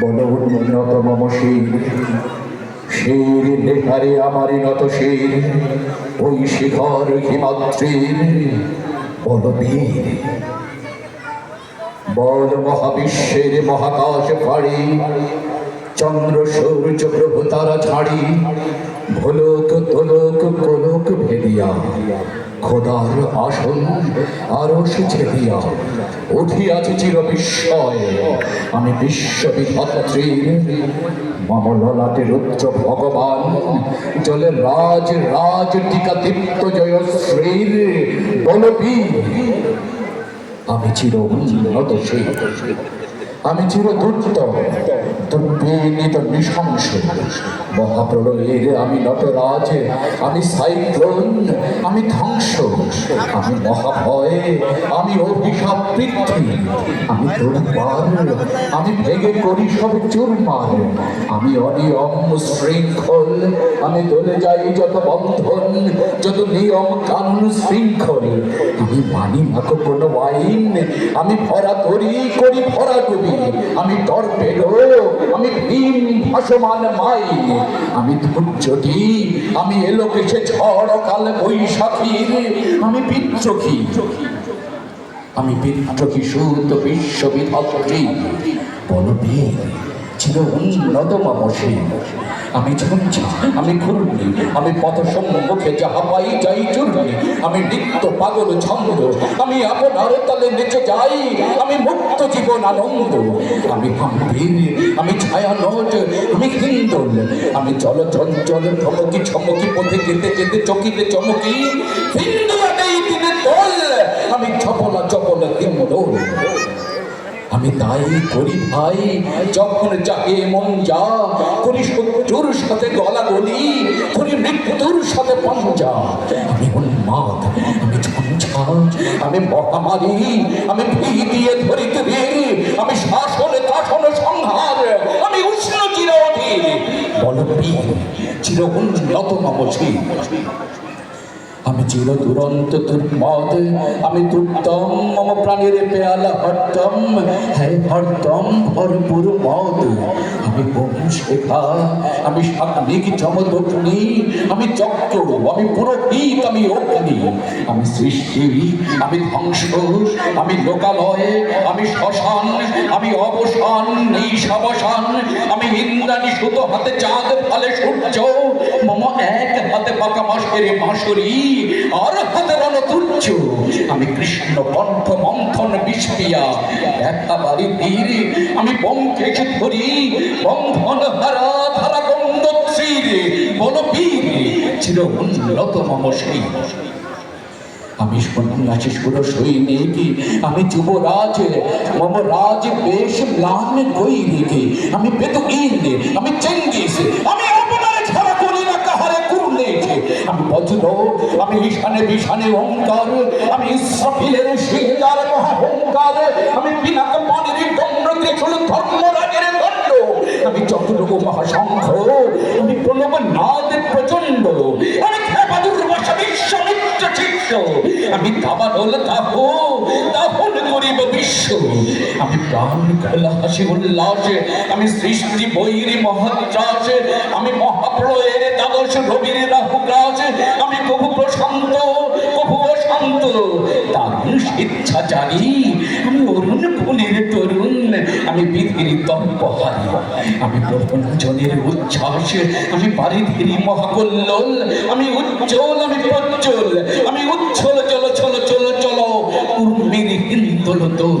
বল উন্নত মম শির শির নেহারে আমারই নত শির, ওই শিখর হিমাদ্রির বল বীর বল মহাবিশ্বের মহাকাশ ফাড়ি, চন্দ্র, সূর্য, প্রভু, তারা ছাড়ি ভোলক, তোলক, কোলক ভেদিয়া। খোদার আসন আরস ছেদিয়া উঠিয়াছে চির বিস্ময় আমি বিশ্ববিধাত্রীর মম ললাটে রুদ্র ভগবান, জলে রাজ রাজ টিকা দীপ্ত জয়শ্রীর বলবীর আমি চির উন্নত সেই আমি চির দুর্ত দুর্বিনীত নৃশংস। মহাপ্রলয়ের আমি নটরাজ, আমি সাইক্লোন, আমি ধ্বংস, আমি মহাভয়, আমি অভিশাপ পৃথিবী আমি দুর্বার, আমি ভেঙে করি সব চুরমার, আমি অনিয়ম শৃঙ্খল, আমি দলে যাই যত বন্ধন, যত নিয়ম কানুন শৃঙ্খল, আমি মানি মাকো কোনো আইন আমি ভরা করি করি ভরা ডুবি, আমি টর্পেডো আমি ভীম ভাসমান মাইন আমি ধৈর্যটি আমি এলো কেছে ঝড় কাল বৈশাখীর আমি বিদ্রোহী। আমি বিদ্রোহী সুত বিশ্ববিধাত্রী বলবীর। চির উন্নত মামসী আমি ঝঞ্ঝা আমি ঘূর্ণি আমি পথ সম্মুখে যাহা পাই যাই চূর্ণি আমি নিত্য পাগল ছন্দ, আমি আপনার তালে নেচে যাই, আমি মুক্ত জীবন আনন্দ। আমি গম্ভীর, আমি ছায়ানট, আমি হিন্দল, আমি চল চঞ্চল ঠমকি ছমকি পথে যেতে যেতে চকিতে চমকি, হিন্দু দিনে আমি চপলা চপলা দিমদোল আমি তাই করি ভাই, যখন যাকে মন যা করি শত্রুর সাথে গলা গলি করি মৃত্যুর সাথে পঞ্জা। আমি উন্মাদ, আমি আমি মহামারী, আমি ভি দিয়ে ধরিতে আমি শাসন কাঠন সংহার, আমি উষ্ণ চির অধীর বল চির উন্নত নবশী আমি চির দুরন্ত দুর্মদ, আমি দুর্দম, মম প্রাণীর পেয়ালা হরদম হ্যাঁ হরদম ভরপুর মদ। আমি বোম শেখা আমি সাগ্নিক চমদগ্নি আমি চক্র, আমি পুরোহিত, আমি অগ্নি। আমি সৃষ্টি, আমি ধ্বংস, আমি লোকালয়ে, আমি শ্মশান, আমি অবসান, নিঃসাবসান, আমি ইন্দ্রাণী সুতো হাতে চাঁদ, ফলে সূর্য, মম এক হাতে পাকা মাসের মাসুরি আমি কৃষ্ণ কণ্ঠ মন্থন বিষপিয়া দেখা বাড়ি তীর আমি বঙ্কেশ ধরি বন্ধন হারা ধারা গঙ্গোত্রীর বল বীর চির উন্নত আমি সন্ন্যাসী সুর আমি যুবরাজ, মম রাজ বেশ আমি আমি চেঙ্গিস, আমি আপনার ছাড়া করি না কাহারে আমি বজ্র আমি ঈশানে বিশানে ওঙ্কার আমি ইসরাফিলের সিংহার মহাহংকার। আমি পিনাক পানির দণ্ড ত্রিশূল ধর্মরাজের দণ্ড। আমি চতুর্গ মহাশঙ্খ, আমি প্রণব নাদ প্রচণ্ড। আমি খেপাদুর বসা বিশ্বমিত্র চিত্র আমি দাবানল দাহ করিব আমি প্রাণ হাসি উল্লাস আমি সৃষ্টি বৈরী আমি মহাপ্রলয়ের দ্বাদশ রবির আমি প্রশান্ত অশান্ত। আমি অরুণ তরুণ, আমি আমি উচ্ছ্বাস, আমি মহাকল্লোল, আমি উজ্জ্বল, আমি প্রজ্জ্বল আমি উচ্ছল চল চল চল চল উর্মির হিন্দল তোল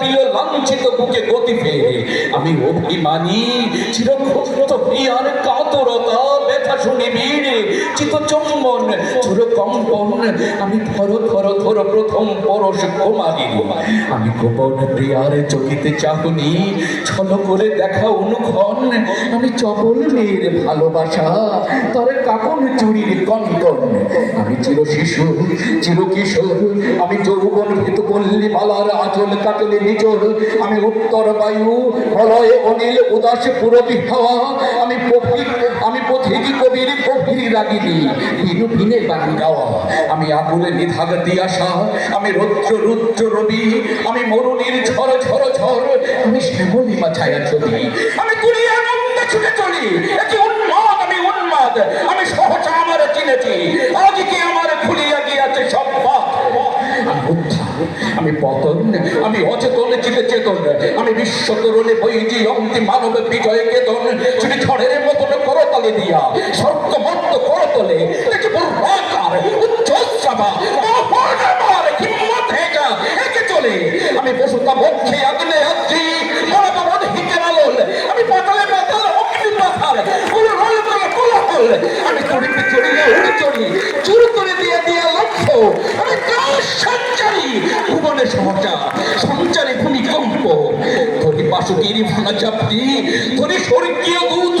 প্রিয় লাঞ্ছিত বুকে গতি ফেরে আমি অভিমানী চিরক্ষুব্ধ প্রিয়ার কাতরতা ব্যথা শুনিবি চিত চম্বন, চুর কম্পন, আমি ধরো ধরো ধরো, প্রথম পরশ কুমারী। আমি গোপন প্রিয়ার চকিতে চাহুনি, ছল করে দেখা অনুক্ষণ। আমি চপল মেয়ের ভালোবাসা, তরে কাকন চুরির কনকন আমি চির শিশু, চির কিশোর, আমি যৌবন ভীত পল্লী মালার আচল কাটলে নিজর আমি উত্তর বায়ু মলয়ে অনিল, উদাস পুরবি হাওয়া। আমি আমি পথিক কবির গভীর রাগিনী। ভিনু ভিনে গান গাওয়া। আমি আগুনে নিধাগ দিয়াশা আমি রৌদ্র রুদ্র রবি। আমি মরুণীর ঝড় ঝড় ঝড় আমি শ্যামলিমা ছায়া ছবি। আমি কুড়িয়ে আনন্দ ছুটে চলি। একটি উন্মাদ, আমি উন্মাদ। আমি সহজা আমার চিনেছি। আজকে আমার খুলিয়া গিয়াছে সব পথ আমি উত্থান আমি পতন। আমি অচেতন, চিতে চেতন। আমি বিশ্ব তরুণে বইজি অন্তি মানব বিজয় কেতন। ছুটি ঝড়ের মতন করতলে দিয়া স্বর্গ মত্ত করতলে দেখি বর্ণাকার উচ্চশ্রাবা মহানবার হিম্মত হেজা একে চলে। আমি বসুতা বক্ষে আগুনে আছি মহানবাদ হিকের আমি পাতালে পাতাল অগ্নি পাথার উড়ে রোল করে কোলাহল আমি ভাঙা চাপটি ধরি স্বর্গীয় দূত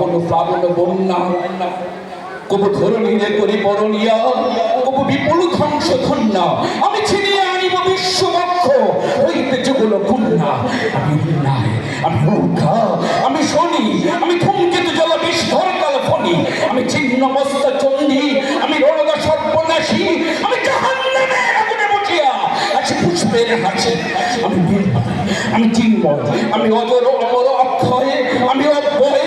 শ্রাবণ প্লাবন বন্যা। কবু ধরণীরে করি বরণিয়া, কবু বিপুল ধ্বংস ধন্যা আমি ছিনিয়ে আনিব বিশ্ববক্ষ হইতে যুগল কন্যা। আমি নাই আমি মূর্খা, আমি শনি, আমি ধূমকেতু জল বিস্ফোর কাল ফণি। আমি ছিন্ন মস্তা চণ্ডী, আমি রণদা সর্বনাশী। আমি জাহান্নামের আগুনে বটিয়া আছে পুষ্পের হাসি। আমি আমি চিন্ময়, আমি অজর অমর অক্ষয়, আমি অব্যয়